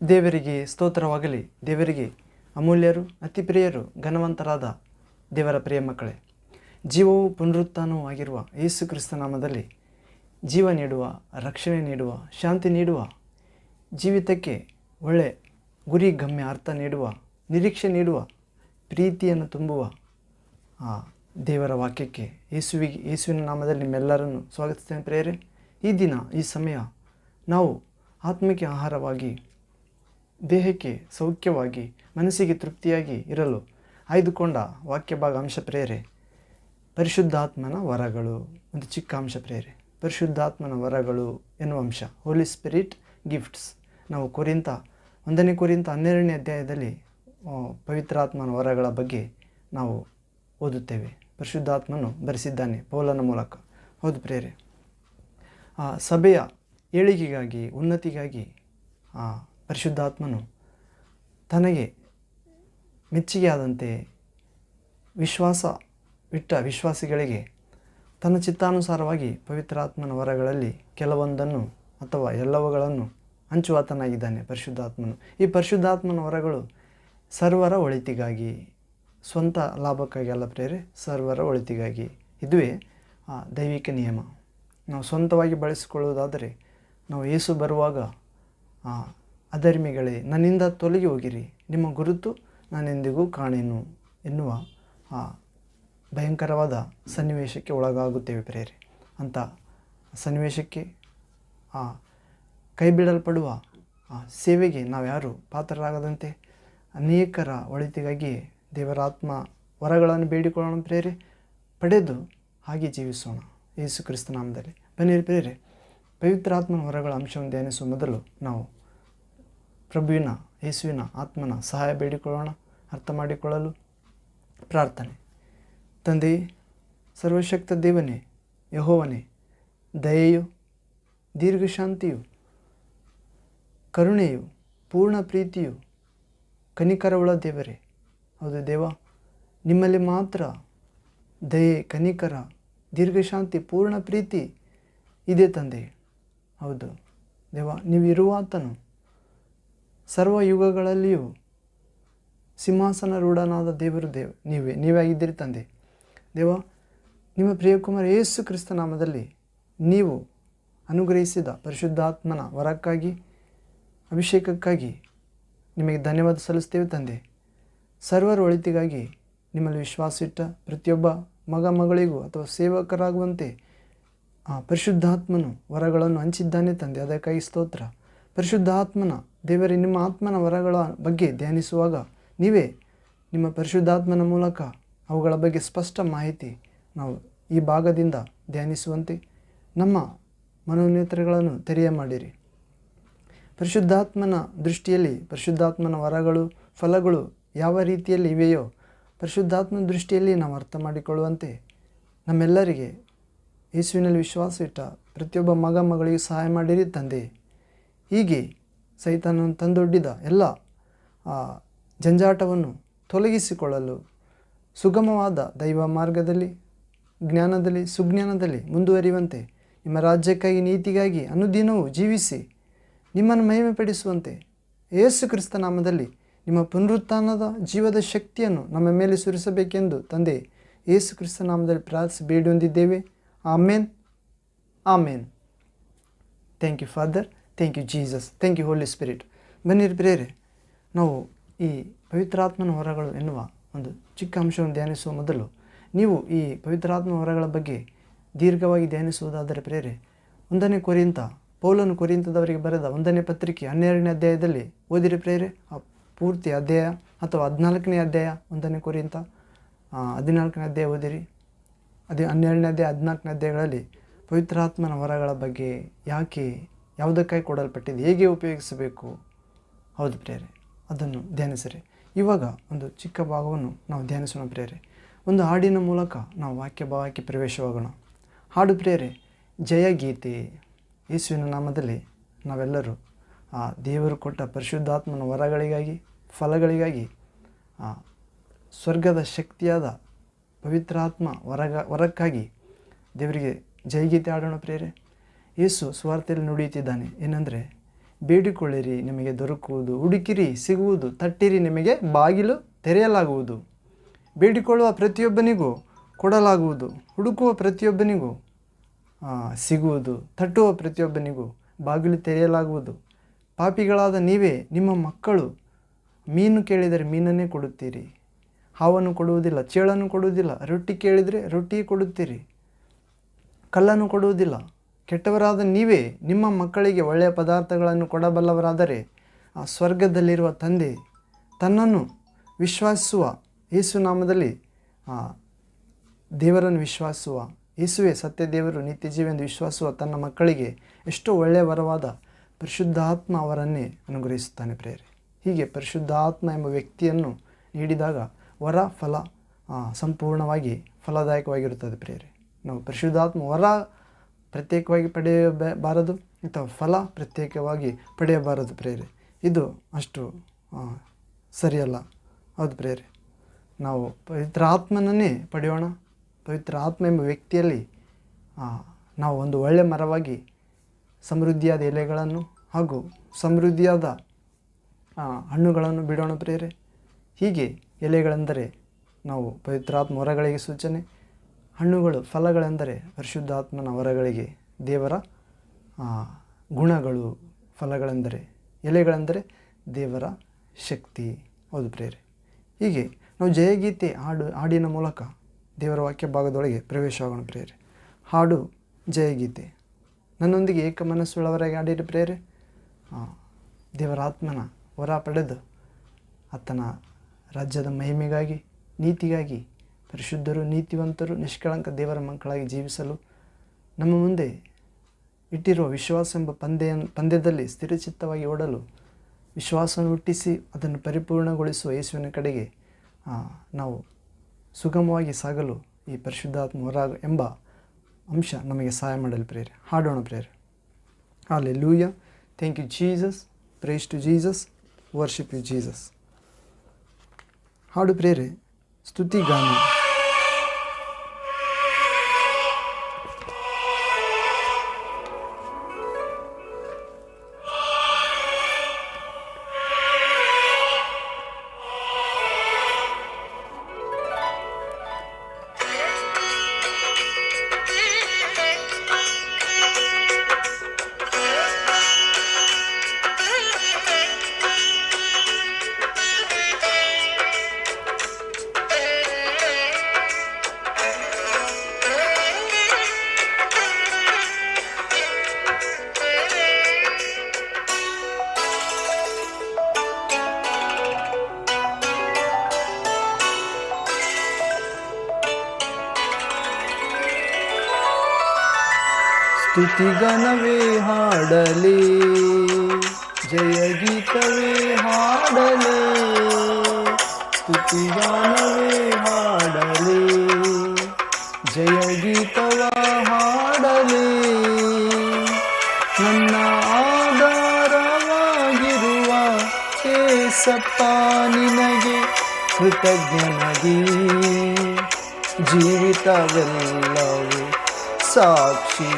ದೇವರಿಗೆ ಸ್ತೋತ್ರವಾಗಲಿ. ದೇವರಿಗೆ ಅಮೂಲ್ಯರು ಅತಿ ಪ್ರಿಯರು ಘನವಂತರಾದ ದೇವರ ಪ್ರಿಯ ಮಕ್ಕಳೇ. ಜೀವವು ಪುನರುತ್ಥಾನವೂ ಆಗಿರುವ ಯೇಸು ಕ್ರಿಸ್ತನಾಮದಲ್ಲಿ ಜೀವ ನೀಡುವ, ರಕ್ಷಣೆ ನೀಡುವ, ಶಾಂತಿ ನೀಡುವ, ಜೀವಿತಕ್ಕೆ ಒಳ್ಳೆ ಗುರಿ ಗಮ್ಯ ಅರ್ಥ ನೀಡುವ, ನಿರೀಕ್ಷೆ ನೀಡುವ, ಪ್ರೀತಿಯನ್ನು ತುಂಬುವ ಆ ದೇವರ ವಾಕ್ಯಕ್ಕೆ ಯೇಸುವಿಗೆ ಯೇಸುವಿನ ನಾಮದಲ್ಲಿ ನಿಮ್ಮೆಲ್ಲರನ್ನು ಸ್ವಾಗತಿಸ್ತೇನೆ ಪ್ರೇರೆ ಈ ದಿನ, ಈ ಸಮಯ ನಾವು ಆತ್ಮಕ್ಕೆ ಆಹಾರವಾಗಿ ದೇಹಕ್ಕೆ ಸೌಖ್ಯವಾಗಿ, ಮನಸ್ಸಿಗೆ ತೃಪ್ತಿಯಾಗಿ ಇರಲು ಆಯ್ದುಕೊಂಡ ವಾಕ್ಯ ಭಾಗ ಅಂಶ ಪ್ರೇರೆ, ಪರಿಶುದ್ಧಾತ್ಮನ ವರಗಳು. ಒಂದು ಚಿಕ್ಕ ಅಂಶ ಪ್ರೇರೆ, ಪರಿಶುದ್ಧಾತ್ಮನ ವರಗಳು ಎನ್ನುವ ಅಂಶ. ಹೋಲಿ ಸ್ಪಿರಿಟ್ ಗಿಫ್ಟ್ಸ್ ನಾವು ಕುರಿತ, ಒಂದನೇ ಕುರಿತ ಹನ್ನೆರಡನೇ ಅಧ್ಯಾಯದಲ್ಲಿ ಪವಿತ್ರಾತ್ಮನ ವರಗಳ ಬಗ್ಗೆ ನಾವು ಓದುತ್ತೇವೆ. ಪರಿಶುದ್ಧಾತ್ಮನು ಬರೆಸಿದ್ದಾನೆ ಪೌಲನ ಮೂಲಕ. ಹೌದು ಪ್ರೇರೆ. ಸಭೆಯ ಏಳಿಗೆಗಾಗಿ, ಉನ್ನತಿಗಾಗಿ ಪರಿಶುದ್ಧಾತ್ಮನು. ತನಗೆ ಮೆಚ್ಚುಗೆಯಾದಂತೆ ವಿಶ್ವಾಸ ಇಟ್ಟ ವಿಶ್ವಾಸಿಗಳಿಗೆ ತನ್ನ ಚಿತ್ತಾನುಸಾರವಾಗಿ ಪವಿತ್ರಾತ್ಮನ ವರಗಳಲ್ಲಿ ಕೆಲವೊಂದನ್ನು ಅಥವಾ ಎಲ್ಲವುಗಳನ್ನು ಹಂಚುವಾತನಾಗಿದ್ದಾನೆ ಪರಿಶುದ್ಧಾತ್ಮನು. ಈ ಪರಿಶುದ್ಧಾತ್ಮನ ವರಗಳು ಸರ್ವರ ಒಳಿತಿಗಾಗಿ ಸ್ವಂತ ಲಾಭಕ್ಕಾಗಿ ಅಲ್ಲ ಪ್ರೇರೆ ಸರ್ವರ ಒಳಿತಿಗಾಗಿ. ಇದುವೇ ಆ, ದೈವಿಕ ನಿಯಮ. ನಾವು ಸ್ವಂತವಾಗಿ ಬಳಸಿಕೊಳ್ಳುವುದಾದರೆ ನಾವು ಏಸು ಬರುವಾಗ ಅಧರ್ಮಿಗಳೇ, ನನ್ನಿಂದ ತೊಲಗಿ ಹೋಗಿರಿ. ನಿಮ್ಮ ಗುರುತು ನಾನೆಂದಿಗೂ ಕಾಣೆನು ಎನ್ನುವ ಆ ಭಯಂಕರವಾದ ಸನ್ನಿವೇಶಕ್ಕೆ ಒಳಗಾಗುತ್ತೇವೆ ಪ್ರೇರೆ ಅಂಥ ಸನ್ನಿವೇಶಕ್ಕೆ ಆ ಕೈ ಬಿಡಲ್ಪಡುವ ಆ ಸೇವೆಗೆ ನಾವ್ಯಾರು ಪಾತ್ರರಾಗದಂತೆ ಅನೇಕರ ಒಳಿತಿಗಾಗಿ ದೇವರಾತ್ಮ ವರಗಳನ್ನು ಬೇಡಿಕೊಳ್ಳೋಣ ಪ್ರೇರೆ ಪಡೆದು ಹಾಗೆ ಜೀವಿಸೋಣ. ಯೇಸು ಕ್ರಿಸ್ತನಾಮದಲ್ಲಿ ಬನ್ನಿರಿ ಪ್ರೇರೆ ಪವಿತ್ರಾತ್ಮನ ವರಗಳ ಅಂಶವನ್ನು ಧ್ಯಾನಿಸುವ ಮೊದಲು ನಾವು ಪ್ರಭುವಿನ, ಯೇಸುವಿನ ಆತ್ಮನ ಸಹಾಯ ಬೇಡಿಕೊಳ್ಳೋಣ, ಅರ್ಥ ಮಾಡಿಕೊಳ್ಳಲು ಪ್ರಾರ್ಥನೆ. ತಂದೆಯೇ ಸರ್ವಶಕ್ತ ದೇವನೇ, ಯಹೋವನೇ, ದಯೆಯು, ದೀರ್ಘಶಾಂತಿಯು, ಕರುಣೆಯು, ಪೂರ್ಣ ಪ್ರೀತಿಯು ಕನಿಕರವುಳ ದೇವರೇ. ಹೌದು ದೇವ, ನಿಮ್ಮಲ್ಲಿ ಮಾತ್ರ ದಯೆ, ಕನಿಕರ, ದೀರ್ಘಶಾಂತಿ, ಪೂರ್ಣ ಪ್ರೀತಿ ಇದೆ ತಂದೆ. ಹೌದು ದೇವ ನೀವು ಸರ್ವ ಯುಗಗಳಲ್ಲಿಯೂ ಸಿಂಹಾಸನ ರೂಢನಾದ ದೇವರು ದೇವ, ನೀವೇ ನೀವೇ ಆಗಿದ್ದೀರಿ ತಂದೆ. ದೇವ, ನಿಮ್ಮ ಪ್ರಿಯಕುಮಾರ ಯೇಸು ಕ್ರಿಸ್ತ ನಾಮದಲ್ಲಿ ನೀವು ಅನುಗ್ರಹಿಸಿದ ಪರಿಶುದ್ಧಾತ್ಮನ ವರಕ್ಕಾಗಿ, ಅಭಿಷೇಕಕ್ಕಾಗಿ ನಿಮಗೆ ಧನ್ಯವಾದ ಸಲ್ಲಿಸ್ತೇವೆ ತಂದೆ. ಸರ್ವರ ಒಳಿತಿಗಾಗಿ ನಿಮ್ಮಲ್ಲಿ ವಿಶ್ವಾಸಿಟ್ಟ ಪ್ರತಿಯೊಬ್ಬ ಮಗ, ಮಗಳಿಗೂ ಅಥವಾ ಸೇವಕರಾಗುವಂತೆ ಆ ಪರಿಶುದ್ಧಾತ್ಮನು ವರಗಳನ್ನು ಹಂಚಿದ್ದಾನೆ ತಂದೆ. ಅದಕ್ಕಾಗಿ ಸ್ತೋತ್ರ. ಪರಿಶುದ್ಧಾತ್ಮನ ದೇವರೇ, ನಿಮ್ಮ ಆತ್ಮನ ವರಗಳ ಬಗ್ಗೆ ಧ್ಯಾನಿಸುವಾಗ ನೀವೇ ನಿಮ್ಮ ಪರಿಶುದ್ಧಾತ್ಮನ ಮೂಲಕ ಅವುಗಳ ಬಗ್ಗೆ ಸ್ಪಷ್ಟ ಮಾಹಿತಿ ನಾವು ಈ ಭಾಗದಿಂದ ಧ್ಯಾನಿಸುವಂತೆ ನಮ್ಮ ಮನೋನೇತ್ರಗಳನ್ನು ತೆರೆಯ ಮಾಡಿರಿ ಪರಿಶುದ್ಧಾತ್ಮನ ದೃಷ್ಟಿಯಲ್ಲಿ ಪರಿಶುದ್ಧಾತ್ಮನ ವರಗಳು, ಫಲಗಳು ಯಾವ ರೀತಿಯಲ್ಲಿ ಇವೆಯೋ ಪರಿಶುದ್ಧಾತ್ಮನ ದೃಷ್ಟಿಯಲ್ಲಿ ನಾವು ಅರ್ಥ ಮಾಡಿಕೊಳ್ಳುವಂತೆ ನಮ್ಮೆಲ್ಲರಿಗೆ ಯೇಸುವಿನಲ್ಲಿ ವಿಶ್ವಾಸ ಇಟ್ಟ ಪ್ರತಿಯೊಬ್ಬ ಮಗ, ಮಗಳಿಗೂ ಸಹಾಯ ಮಾಡಿರಿ ತಂದೆ. ಹೀಗೆ ಸೈತಾನನ್ನು ತಂದೊಡ್ಡಿದ ಎಲ್ಲ ಆ, ಜಂಜಾಟವನ್ನು ತೊಲಗಿಸಿಕೊಳ್ಳಲು ಸುಗಮವಾದ ದೈವ ಮಾರ್ಗದಲ್ಲಿ ಜ್ಞಾನದಲ್ಲಿ ಸುಜ್ಞಾನದಲ್ಲಿ ಮುಂದುವರಿಯುವಂತೆ ನಿಮ್ಮ ರಾಜ್ಯಕ್ಕಾಗಿ ನೀತಿಗಾಗಿ ಅನುದಿನವೂ ಜೀವಿಸಿ ನಿಮ್ಮನ್ನು ಮಹಿಮೆಪಡಿಸುವಂತೆ ಯೇಸು ಕ್ರಿಸ್ತ ನಾಮದಲ್ಲಿ ನಿಮ್ಮ ಪುನರುತ್ಥಾನದ ಜೀವದ ಶಕ್ತಿಯನ್ನು ನಮ್ಮ ಮೇಲೆ ಸುರಿಸಬೇಕೆಂದು ತಂದೆ ಯೇಸು ಕ್ರಿಸ್ತ ನಾಮದಲ್ಲಿ ಪ್ರಾರ್ಥಿಸಿ ಬೇಡಿ ಹೊಂದಿದ್ದೇವೆ. Amen. Amen. Thank you father thank you Jesus thank you holy spirit ಬನ್ನಿರಿ ಪ್ರೇರೆ ನಾವು ಈ ಪವಿತ್ರಾತ್ಮನ ಹೊರಗಳು ಎನ್ನುವ ಒಂದು ಚಿಕ್ಕ ಅಂಶವನ್ನು ಧ್ಯಾನಿಸುವ ಮೊದಲು ನೀವು ಈ ಪವಿತ್ರಾತ್ಮ ಹೊರಗಳ ಬಗ್ಗೆ ದೀರ್ಘವಾಗಿ ಧ್ಯಾನಿಸುವುದಾದರೆ ಪ್ರೇರೆ ಒಂದನೇ ಕೊರಿಂತ ಪೌಲನು ಕೊರಿಂತದವರಿಗೆ ಬರೆದ ಒಂದನೇ ಪತ್ರಿಕೆ ಹನ್ನೆರಡನೇ ಅಧ್ಯಾಯದಲ್ಲಿ ಓದಿರಿ ಪ್ರೇರೆ ಆ ಪೂರ್ತಿ ಅಧ್ಯಾಯ ಅಥವಾ ಹದಿನಾಲ್ಕನೇ ಅಧ್ಯಾಯ ಒಂದನೇ ಕೊರಿಂತ ಆ, ಹದಿನಾಲ್ಕನೇ ಅಧ್ಯಾಯ ಓದಿರಿ. ಅದೇ ಹನ್ನೆರಡನೇ ಅಧ್ಯಾಯ ಹದಿನಾಲ್ಕನೇ ಅಧ್ಯಾಯಗಳಲ್ಲಿ ಪವಿತ್ರಾತ್ಮನ ಹೊರಗಳ ಬಗ್ಗೆ ಯಾಕೆ ಯಾವುದಕ್ಕಾಗಿ ಕೊಡಲ್ಪಟ್ಟಿದೆ ಹೇಗೆ ಉಪಯೋಗಿಸಬೇಕು? ಹೌದು ಪ್ರೇರೆ ಅದನ್ನು ಧ್ಯಾನಿಸಿರಿ. ಇವಾಗ ಒಂದು ಚಿಕ್ಕ ಭಾಗವನ್ನು ನಾವು ಧ್ಯಾನಿಸೋಣ ಪ್ರೇರೆ ಒಂದು ಹಾಡಿನ ಮೂಲಕ ನಾವು ವಾಕ್ಯ ಭಾವಕ್ಕೆ ಪ್ರವೇಶವಾಗೋಣ. ಹಾಡು ಪ್ರೇರೆ ಜಯ ಗೀತೆ. ಯೇಸುವಿನ ನಾಮದಲ್ಲಿ ನಾವೆಲ್ಲರೂ ಆ ದೇವರು ಕೊಟ್ಟ ಪರಿಶುದ್ಧಾತ್ಮನ ವರಗಳಿಗಾಗಿ, ಫಲಗಳಿಗಾಗಿ, ಆ ಸ್ವರ್ಗದ ಶಕ್ತಿಯಾದ ಪವಿತ್ರಾತ್ಮ ವರಗ, ವರಕ್ಕಾಗಿ ದೇವರಿಗೆ ಜಯಗೀತೆ ಆಡೋಣ ಪ್ರೇರೆ ಯೇಸು ಸ್ವಾರ್ಥೆಯಲ್ಲಿ ನುಡಿಯುತ್ತಿದ್ದಾನೆ. ಏನಂದರೆ, ಬೇಡಿಕೊಳ್ಳಿರಿ, ನಿಮಗೆ ದೊರಕುವುದು. ಹುಡುಕಿರಿ, ಸಿಗುವುದು. ತಟ್ಟಿರಿ, ನಿಮಗೆ ಬಾಗಿಲು ತೆರೆಯಲಾಗುವುದು. ಬೇಡಿಕೊಳ್ಳುವ ಪ್ರತಿಯೊಬ್ಬನಿಗೂ ಕೊಡಲಾಗುವುದು. ಹುಡುಕುವ ಪ್ರತಿಯೊಬ್ಬನಿಗೂ ಸಿಗುವುದು. ತಟ್ಟುವ ಪ್ರತಿಯೊಬ್ಬನಿಗೂ ಬಾಗಿಲು ತೆರೆಯಲಾಗುವುದು. ಪಾಪಿಗಳಾದ ನೀವೇ ನಿಮ್ಮ ಮಕ್ಕಳು, ಮೀನು ಕೇಳಿದರೆ ಮೀನನ್ನೇ ಕೊಡುತ್ತೀರಿ. ಹಾವನ್ನು ಕೊಡುವುದಿಲ್ಲ, ಚೇಳನ್ನು ಕೊಡುವುದಿಲ್ಲ. ರೊಟ್ಟಿ ಕೇಳಿದರೆ ರೊಟ್ಟಿ ಕೊಡುತ್ತೀರಿ. ಕಲ್ಲನ್ನು ಕೊಡುವುದಿಲ್ಲ. ಕೆಟ್ಟವರಾದ ನೀವೇ ನಿಮ್ಮ ಮಕ್ಕಳಿಗೆ ಒಳ್ಳೆಯ ಪದಾರ್ಥಗಳನ್ನು ಕೊಡಬಲ್ಲವರಾದರೆ ಆ ಸ್ವರ್ಗದಲ್ಲಿರುವ ತಂದೆ ತನ್ನನ್ನು ವಿಶ್ವಾಸಿಸುವ ಯೇಸು ನಾಮದಲ್ಲಿ ದೇವರನ್ನು ವಿಶ್ವಾಸಿಸುವ ಯೇಸುವೆ ಸತ್ಯ ದೇವರು ನಿತ್ಯ ಜೀವೆಂದು ವಿಶ್ವಾಸಿಸುವ ತನ್ನ ಮಕ್ಕಳಿಗೆ ಎಷ್ಟೋ ಒಳ್ಳೆಯ ವರವಾದ ಪರಿಶುದ್ಧಾತ್ಮ ಅವರನ್ನೇ ಅನುಗ್ರಹಿಸುತ್ತಾನೆ ಪ್ರೇರೆ ಹೀಗೆ ಪರಿಶುದ್ಧಾತ್ಮ ಎಂಬ ವ್ಯಕ್ತಿಯನ್ನು ನೀಡಿದಾಗ ವರ, ಫಲ ಸಂಪೂರ್ಣವಾಗಿ ಫಲದಾಯಕವಾಗಿರುತ್ತದೆ ಪ್ರೇರೆ ನಾವು ಪರಿಶುದ್ಧಾತ್ಮ ವರ ಪ್ರತ್ಯೇಕವಾಗಿ ಪಡೆಯಬಾರದು, ಇಂಥ ಫಲ ಪ್ರತ್ಯೇಕವಾಗಿ ಪಡೆಯಬಾರದು ಪ್ರೇರೆ ಇದು ಅಷ್ಟು ಸರಿಯಲ್ಲ. ಹೌದು ಪ್ರೇರೆ ನಾವು ಪವಿತ್ರ ಆತ್ಮನನ್ನೇ ಪಡೆಯೋಣ. ಪವಿತ್ರ ಆತ್ಮ ಎಂಬ ವ್ಯಕ್ತಿಯಲ್ಲಿ ನಾವು ಒಂದು ಒಳ್ಳೆಯ ಮರವಾಗಿ ಸಮೃದ್ಧಿಯಾದ ಎಲೆಗಳನ್ನು ಹಾಗೂ ಸಮೃದ್ಧಿಯಾದ ಹಣ್ಣುಗಳನ್ನು ಬಿಡೋಣ ಪ್ರೇರೆ ಹೀಗೆ ಎಲೆಗಳೆಂದರೆ ನಾವು ಪವಿತ್ರಾತ್ಮ ಹೊರಗಳಿಗೆ ಸೂಚನೆ ಹಣ್ಣುಗಳು, ಫಲಗಳೆಂದರೆ ಪರಿಶುದ್ಧಾತ್ಮನ ವರಗಳಿಗೆ ದೇವರ ಗುಣಗಳು, ಫಲಗಳೆಂದರೆ ಎಲೆಗಳೆಂದರೆ ದೇವರ ಶಕ್ತಿ. ಹೌದು ಪ್ರೇರೆ ಹೀಗೆ ನಾವು ಜಯಗೀತೆ ಹಾಡು, ಹಾಡಿನ ಮೂಲಕ ದೇವರ ವಾಕ್ಯ ಭಾಗದೊಳಗೆ ಪ್ರವೇಶವಾಗೋಣ ಪ್ರೇರೆ ಹಾಡು, ಜಯಗೀತೆ. ನನ್ನೊಂದಿಗೆ ಏಕ ಮನಸ್ಸುಳ್ಳವರಾಗಿ ಹಾಡಿರಿ ಪ್ರೇರೆ ದೇವರ ಆತ್ಮನ ವರ ಪಡೆದು ಆತನ ರಾಜ್ಯದ ಮಹಿಮೆಗಾಗಿ, ನೀತಿಗಾಗಿ ಪರಿಶುದ್ಧರು, ನೀತಿವಂತರು, ನಿಷ್ಕಳಂಕ ದೇವರ ಮಕ್ಕಳಾಗಿ ಜೀವಿಸಲು ನಮ್ಮ ಮುಂದೆ ಇಟ್ಟಿರುವ ವಿಶ್ವಾಸ ಎಂಬ ಪಂದ್ಯ ಪಂದ್ಯದಲ್ಲಿ ಸ್ಥಿರಚಿತ್ತವಾಗಿ ಓಡಲು ವಿಶ್ವಾಸವನ್ನು ಹುಟ್ಟಿಸಿ ಅದನ್ನು ಪರಿಪೂರ್ಣಗೊಳಿಸುವ ಯೇಸುವಿನ ಕಡೆಗೆ ನಾವು ಸುಗಮವಾಗಿ ಸಾಗಲು ಈ ಪರಿಶುದ್ಧಾತ್ಮ ಹೊರಾಗ ಎಂಬ ಅಂಶ ನಮಗೆ ಸಹಾಯ ಮಾಡಲು ಪ್ರೇರೆ ಹಾಡೋಣ ಪ್ರೇರೆ hallelujah thank you Jesus praise to Jesus worship you Jesus ಹಾಡು ಪ್ರೇರೆ ಸ್ತುತಿಗಾನ. ಸ್ತುತಿಗನವೇ ಹಾಡಲಿ. ಜಯ ಗೀತವೇ ಹಾಡಲಿ. ಸ್ತುತಿಗಾನವೇ ಹಾಡಲಿ. ಜಯ ಗೀತವ ಹಾಡಲಿ. ನನ್ನ ಆಧಾರವಾಗಿರುವ ಏಸಪ್ಪ ನಿನಗೆ ಕೃತಜ್ಞನದಿ ಜೀವಿತವೆಲ್ಲವೂ ಸಾಕ್ಷಿಯಾಗಿರುವೆನು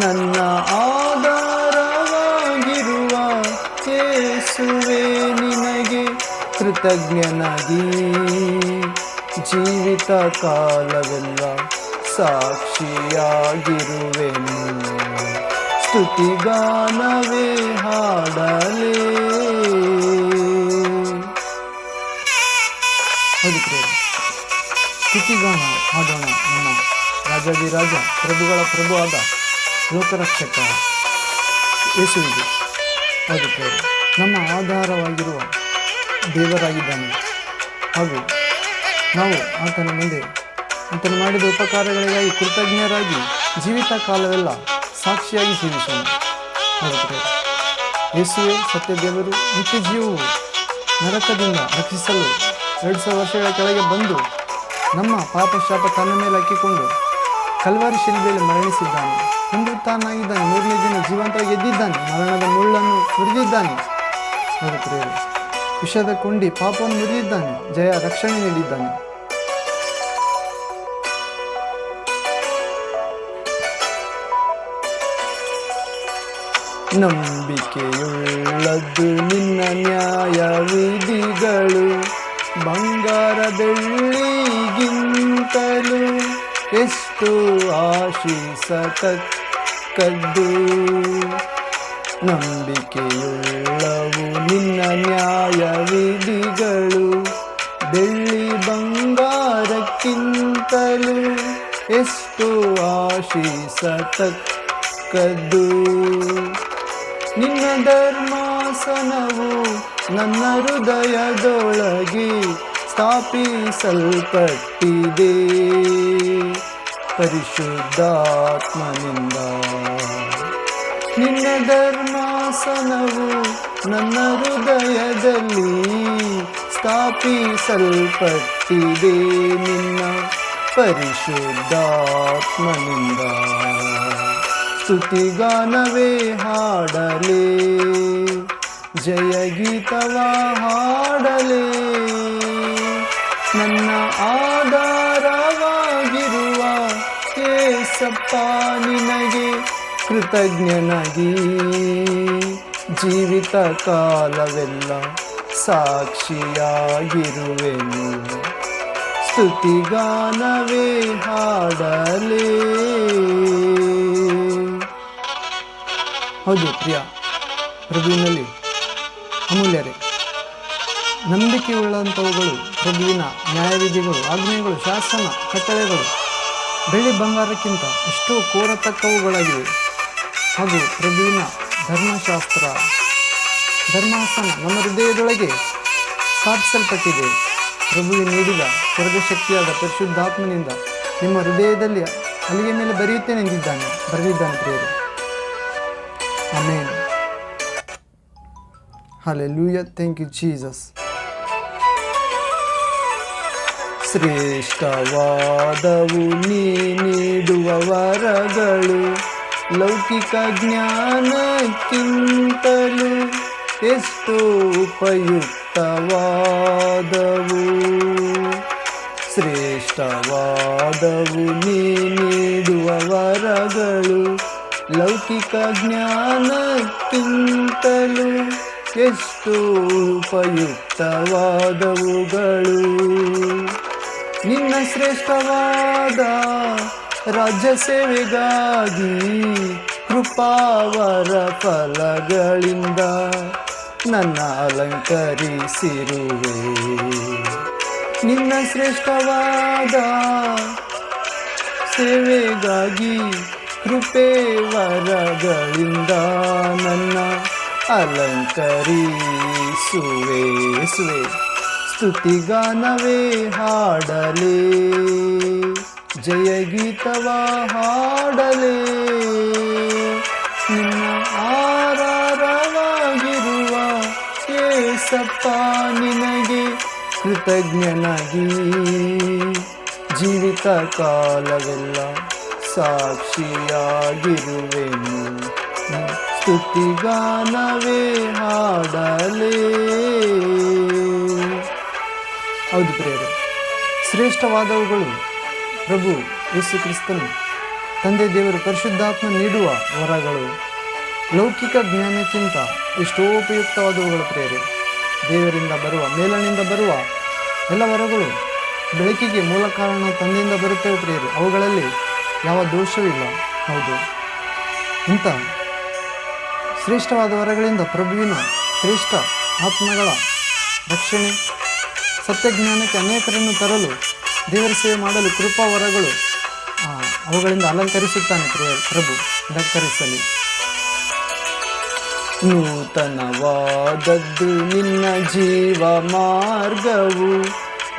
ನನ್ನ ಆಧಾರವಾಗಿರುವ ಯೇಸುವೆ ನಿನಗೆ ಕೃತಜ್ಞನಾಗಿ ಜೀವಿತ ಕಾಲವೆಲ್ಲ ಸಾಕ್ಷಿಯಾಗಿರುವೆನು ಸ್ತುತಿಗಾನವೇ ಹಾಡಲೇ ಹೌದು ಪ್ರೇಮ ಸ್ತುತಿಗಾನ ಹಾಡೋಣ ನಮ್ಮ ರಾಜಾದಿರಾಜ ಪ್ರಭುಗಳ ಪ್ರಭುವಾದ ಲೋಕರಕ್ಷಕ ಯೇಸುವಿಗೆ ಪ್ರೇಮ ನಮ್ಮ ಆಧಾರವಾಗಿರುವ ದೇವರಾಗಿದ್ದಾನೆ. ಹಾಗೂ ನಾವು ಆತನ ಮುಂದೆ ಆತನು ಮಾಡಿದ ಉಪಕಾರಗಳಿಗಾಗಿ ಕೃತಜ್ಞರಾಗಿ ಜೀವಿತ ಕಾಲವೆಲ್ಲ ಸಾಕ್ಷಿಯಾಗಿ ಸೇವಿಸೋಣ ಆಗುತ್ತೆ ಯೇಸುವೆ ಸತ್ಯ ದೇವರು ನಿತ್ಯ ಜೀವವು ನರಕದಿಂದ ರಕ್ಷಿಸಲು ಎರಡು ಸಾವಿರ ವರ್ಷಗಳ ಕೆಳಗೆ ಬಂದು ನಮ್ಮ ಪಾಪ ಶಾಪ ತನ್ನ ಮೇಲೆ ಹಾಕಿಕೊಂಡು ಕಲ್ವಾರಿ ಶಿಲ್ಬೆಯಲ್ಲಿ ಮರಣಿಸಿದ್ದಾನೆ. ಪುನರುತ್ಥಾನಾಗಿದ್ದಾನೆ ಮೂರನೇ ದಿನ ಜೀವಂತವಾಗಿ ಎದ್ದಿದ್ದಾನೆ. ಮರಣದ ಮುಳ್ಳನ್ನು ಮುರಿದಿದ್ದಾನೆ. ವಿಷದ ಕುಂಡಿ ಪಾಪವನ್ನು ಮುರಿದಿದ್ದಾನೆ. ಜಯ ರಕ್ಷಣೆ ನೀಡಿದ್ದಾನೆ. ನಂಬಿಕೆಯುಳ್ಳದ್ದು ನಿನ್ನ ನ್ಯಾಯ ವಿಧಿಗಳು. ಬಂಗಾರ ಬೆಳ್ಳಿಗಿಂತಲೂ ಎಷ್ಟು ಆಶಿಸತಕ್ಕದ್ದು. ನಂಬಿಕೆಯುಳ್ಳವು ನಿನ್ನ ನ್ಯಾಯ ವಿಧಿಗಳು ಬೆಳ್ಳಿ ಬಂಗಾರಕ್ಕಿಂತಲೂ ಎಷ್ಟು ಆಶಿಸತಕ್ಕದ್ದು. ನಿನ್ನ ಧರ್ಮಾಸನವು ನನ್ನ ಹೃದಯದೊಳಗೆ ಸ್ಥಾಪಿಸಲ್ಪಟ್ಟಿದೆ. ಪರಿಶುದ್ಧಾತ್ಮನಿಂದ. ನಿನ್ನ ಧರ್ಮಾಸನವು ನನ್ನ ಹೃದಯದಲ್ಲಿ ಸ್ಥಾಪಿಸಲ್ಪಟ್ಟಿದೆ ನಿನ್ನ ಪರಿಶುದ್ಧಾತ್ಮನಿಂದ. ಸ್ತುತಿಗಾನವೇ ಹಾಡಲೇ ಜಯಗೀತವ ಹಾಡಲೇ ನನ್ನ ಆಧಾರವಾಗಿರುವ ಏಸಪ್ಪ ನಿನಗೆ ಕೃತಜ್ಞನಾಗಿ. ಜೀವಿತ ಕಾಲವೆಲ್ಲ ಸಾಕ್ಷಿಯಾಗಿರುವೆನು. ಸ್ತುತಿಗಾನವೇ ಹಾಡಲೇ. ಹೌದು ಪ್ರಿಯ, ಪ್ರಭುವಿನಲ್ಲಿ ಅಮೂಲ್ಯರೇ. ನಂಬಿಕೆಯುಳ್ಳಂಥವುಗಳು, ಪ್ರಭುವಿನ ನ್ಯಾಯವಿಧಿಗಳು, ಆಜ್ಞೆಗಳು, ಶಾಸನ, ಕಟ್ಟಳೆಗಳು ಬೆಳ್ಳಿ ಬಂಗಾರಕ್ಕಿಂತ ಎಷ್ಟೋ ಕೋರತಕ್ಕವುಗಳಾಗಿವೆ. ಹಾಗೂ ಪ್ರಭುವಿನ ಧರ್ಮಶಾಸ್ತ್ರ, ಧರ್ಮಾಸನ ನಮ್ಮ ಹೃದಯದೊಳಗೆ ಸ್ಥಾಪಿಸಲ್ಪಟ್ಟಿದೆ. ಪ್ರಭುವಿ ನೀಡಿದ ಸ್ವರ್ಗಶಕ್ತಿಯಾದ ಪರಿಶುದ್ಧಾತ್ಮನಿಂದ ನಿಮ್ಮ ಹೃದಯದಲ್ಲಿ ಅಲ್ಲಿಗೆ ಮೇಲೆ ಬರೆಯುತ್ತೇನೆ ಎಂದಿದ್ದಾನೆ. ಬರೆದಿದ್ದಾನೆ ಪ್ರಿಯರು. Hallelujah thank you Jesus. ಶ್ರೇಷ್ಠವಾದವು ನೀ ನೀಡುವ ವರಗಳು. ಲೌಕಿಕ ಜ್ಞಾನಕ್ಕಿಂತಲೂ ಎಷ್ಟು ಉಪಯುಕ್ತವಾದವು. ಶ್ರೇಷ್ಠವಾದವು ನೀ ನೀಡುವ ವರಗಳು. ಲೌಕಿಕ ಜ್ಞಾನಕ್ಕಿಂತಲೂ ಎಷ್ಟು ಉಪಯುಕ್ತವಾದವುಗಳು. ನಿನ್ನ ಶ್ರೇಷ್ಠವಾದ ರಾಜ್ಯ ಸೇವೆಗಾಗಿ ಕೃಪಾವರ ಫಲಗಳಿಂದ ನನ್ನ ಅಲಂಕರಿಸಿರುವೆ. ನಿನ್ನ ಶ್ರೇಷ್ಠವಾದ ಸೇವೆಗಾಗಿ ಕೃಪೆ ವರಗಳಿಂದ ನನ್ನ ಅಲಂಕರಿಸುವೆ. ಸುವೆ ಸ್ತುತಿಗಾನವೇ ಹಾಡಲೇ. ಜಯಗೀತವ ಹಾಡಲೇ. ನಿನ್ನ ಆರಾರವಾಗಿರುವ ಕೇಸಪ್ಪ ನಿನಗೆ ಕೃತಜ್ಞನಾಗಿ. ಜೀವಿತ ಕಾಲವೆಲ್ಲ ಸಾಕ್ಷಿಯಾಗಿರುವೆನು. ಸ್ತುತಿಗಾನವೇ ಹಾಡಲೇ. ಹೌದು ಪ್ರಿಯರೇ. ಶ್ರೇಷ್ಠವಾದವುಗಳು ಪ್ರಭು ಯೇಸು ಕ್ರಿಸ್ತನು. ತಂದೆ ದೇವರು ಪರಿಶುದ್ಧಾತ್ಮ ನೀಡುವ ವರಗಳು. ಲೌಕಿಕ ಜ್ಞಾನಕ್ಕಿಂತ ಎಷ್ಟೋ ಉಪಯುಕ್ತವಾದವುಗಳು ಪ್ರೇರೆ ದೇವರಿಂದ ಬರುವ, ಮೇಲನಿಂದ ಬರುವ ಎಲ್ಲ ವರಗಳು ಬೆಳಕಿಗೆ ಮೂಲ ಕಾರಣ ತಂದೆಯಿಂದ ಬರುತ್ತವೆ ಪ್ರಿಯರು. ಅವುಗಳಲ್ಲಿ ಯಾವ ದೋಷವಿಲ್ಲ ಹೌದು. ಇಂಥ ಶ್ರೇಷ್ಠವಾದ ವರಗಳಿಂದ ಪ್ರಭುವಿನ ಶ್ರೇಷ್ಠ ಆತ್ಮಗಳ ರಕ್ಷಣೆ ಸತ್ಯಜ್ಞಾನಕ್ಕೆ ಅನೇಕರನ್ನು ತರಲು ದೇವರ ಸೇವೆ ಮಾಡಲು ಕೃಪಾ ವರಗಳು ಅವುಗಳಿಂದ ಅಲಂಕರಿಸುತ್ತಾನೆ ಪ್ರಭು. ಅಲಂಕರಿಸಲಿ ನೂತನವಾದದ್ದು ನಿನ್ನ ಜೀವ ಮಾರ್ಗವು,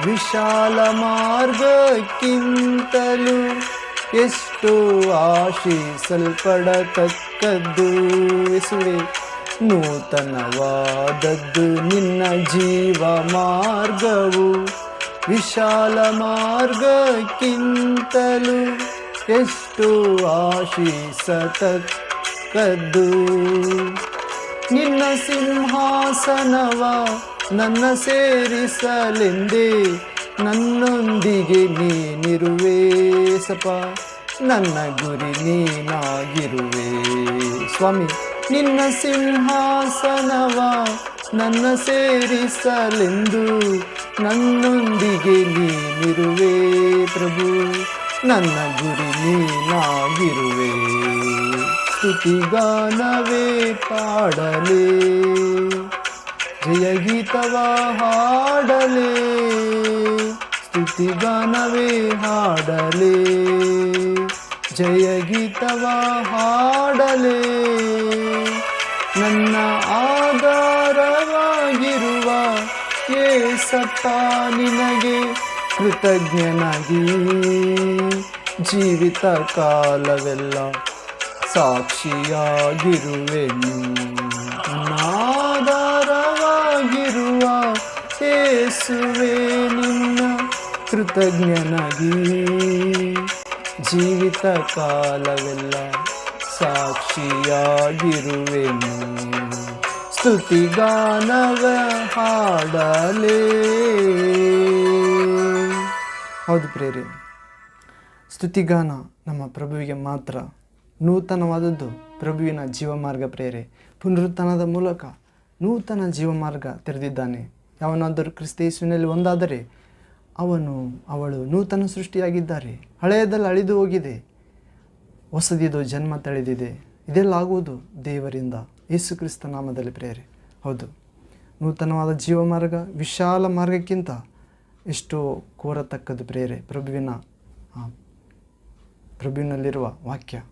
ವಿಶಾಲ ಮಾರ್ಗಕ್ಕಿಂತಲೂ ಎಷ್ಟು ಆಶಿಸಲ್ಪಡತಕ್ಕದ್ದು. ಎಸುವೆ ನೂತನವಾದದ್ದು ನಿನ್ನ ಜೀವ ಮಾರ್ಗವು, ವಿಶಾಲ ಮಾರ್ಗಕ್ಕಿಂತಲೂ ಎಷ್ಟು ಆಶಿಸತಕ್ಕದ್ದು. ನಿನ್ನ ಸಿಂಹಾಸನವ ನನ್ನ ಸೇರಿಸಲೆಂದೇ, ನನ್ನೊಂದಿಗೆ ನೀನಿರುವೆ ಸಪ ನನ್ನ ಗುರಿ ನೀನಾಗಿರುವೆ. ಸ್ವಾಮಿ. ನಿನ್ನ ಸಿಂಹಾಸನವ ನನ್ನ ಸೇರಿಸಲೆಂದು ನನ್ನೊಂದಿಗೆ ನೀನಿರುವೆ ಪ್ರಭು. ನನ್ನ ಗುರಿ ನೀನಾಗಿರುವೆ. ಸ್ತುತಿಗಾನವೇ ಪಾಡಲೇ. ಜಯ ಗೀತವ ಹಾಡಲೇ. ಸ್ತುತಿಗಾನವೇ ಹಾಡಲೇ. ಜಯ ಗೀತವ ಹಾಡಲೇ. ಏಸಪ್ಪ ನಿನಗೆ ಕೃತಜ್ಞನಾಗಿ. ಜೀವಿತ ಕಾಲವೆಲ್ಲ ಸಾಕ್ಷಿಯಾಗಿರುವೆನು. ನಾದಾರವಾಗಿರುವ ಏಸುವೆ ನಿನ್ನ ಕೃತಜ್ಞನಾಗಿ. ಜೀವಿತ ಕಾಲವೆಲ್ಲ ಸಾಕ್ಷಿಯಾಗಿರುವೆನು. ಸ್ತುತಿಗಾನವ ಹಾಡಲೇ. ಹೌದು ಪ್ರೇರೆ ಸ್ತುತಿಗಾನ ನಮ್ಮ ಪ್ರಭುವಿಗೆ ಮಾತ್ರ ನೂತನವಾದದ್ದು ಪ್ರಭುವಿನ ಜೀವಮಾರ್ಗ ಪ್ರೇರೆ ಪುನರುತ್ಥಾನದ ಮೂಲಕ ನೂತನ ಜೀವಮಾರ್ಗ ತೆರೆದಿದ್ದಾನೆ. ಯಾವನಾದರೂ ಕ್ರಿಸ್ತೇಸುವಿನಲ್ಲಿ ಒಂದಾದರೆ ಅವನು, ಅವಳು ನೂತನ ಸೃಷ್ಟಿಯಾಗಿದ್ದಾರೆ. ಹಳೆಯದಲ್ಲಿ ಅಳಿದು ಹೋಗಿದೆ. ಹೊಸದಿದು ಜನ್ಮ ತಳೆದಿದೆ. ಇದೆಲ್ಲ ಆಗುವುದು ದೇವರಿಂದ. ಯೇಸು ಕ್ರಿಸ್ತ ನಾಮದಲ್ಲಿ ಪ್ರೇರೆ ಹೌದು. ನೂತನವಾದ ಜೀವಮಾರ್ಗ, ವಿಶಾಲ ಮಾರ್ಗಕ್ಕಿಂತ ಎಷ್ಟೋ ಕೋರತಕ್ಕದ್ದು ಪ್ರೇರೆ ಪ್ರಭುವಿನ ಪ್ರಭುವಿನಲ್ಲಿರುವ ವಾಕ್ಯ,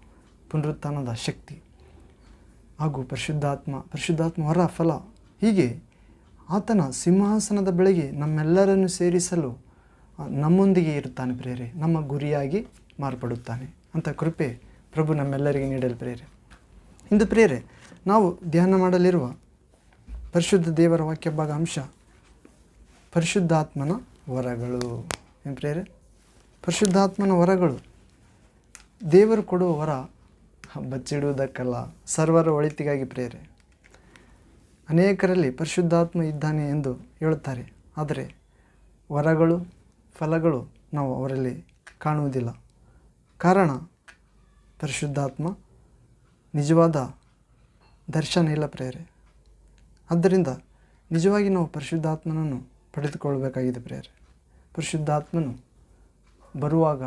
ಪುನರುತ್ಥಾನದ ಶಕ್ತಿ ಹಾಗೂ ಪರಿಶುದ್ಧಾತ್ಮ ಪರಿಶುದ್ಧಾತ್ಮ ಹೊರ ಫಲ. ಹೀಗೆ ಆತನ ಸಿಂಹಾಸನದ ಬೆಳಗ್ಗೆ ನಮ್ಮೆಲ್ಲರನ್ನು ಸೇರಿಸಲು ನಮ್ಮೊಂದಿಗೆ ಇರುತ್ತಾನೆ ಪ್ರೇರೆ ನಮ್ಮ ಗುರಿಯಾಗಿ ಮಾರ್ಪಡುತ್ತಾನೆ. ಅಂತ ಕೃಪೆ ಪ್ರಭು ನಮ್ಮೆಲ್ಲರಿಗೆ ನೀಡಲು ಪ್ರೇರೆ ಇಂದು ಪ್ರೇರೆ ನಾವು ಧ್ಯಾನ ಮಾಡಲಿರುವ ಪರಿಶುದ್ಧ ದೇವರ ವಾಕ್ಯ ಭಾಗ ಅಂಶ, ಪರಿಶುದ್ಧಾತ್ಮನ ವರಗಳು. ಏನು ಪ್ರೇರೆ ಪರಿಶುದ್ಧಾತ್ಮನ ವರಗಳು. ದೇವರು ಕೊಡುವ ವರ ಬಚ್ಚಿಡುವುದಕ್ಕಲ್ಲ ಸರ್ವರ ಒಳಿತಿಗಾಗಿ ಪ್ರೇರೆ ಅನೇಕರಲ್ಲಿ ಪರಿಶುದ್ಧಾತ್ಮ ಇದ್ದಾನೆ ಎಂದು ಹೇಳುತ್ತಾರೆ. ಆದರೆ ವರಗಳು, ಫಲಗಳು ನಾವು ಅವರಲ್ಲಿ ಕಾಣುವುದಿಲ್ಲ. ಕಾರಣ, ಪರಿಶುದ್ಧಾತ್ಮ ನಿಜವಾದ ದರ್ಶನ ಇಲ್ಲ ಪ್ರೇರೆ ಆದ್ದರಿಂದ ನಿಜವಾಗಿ ನಾವು ಪರಿಶುದ್ಧಾತ್ಮನನ್ನು ಪಡೆದುಕೊಳ್ಳಬೇಕಾಗಿದೆ ಪ್ರೇರೆ ಪರಿಶುದ್ಧಾತ್ಮನು ಬರುವಾಗ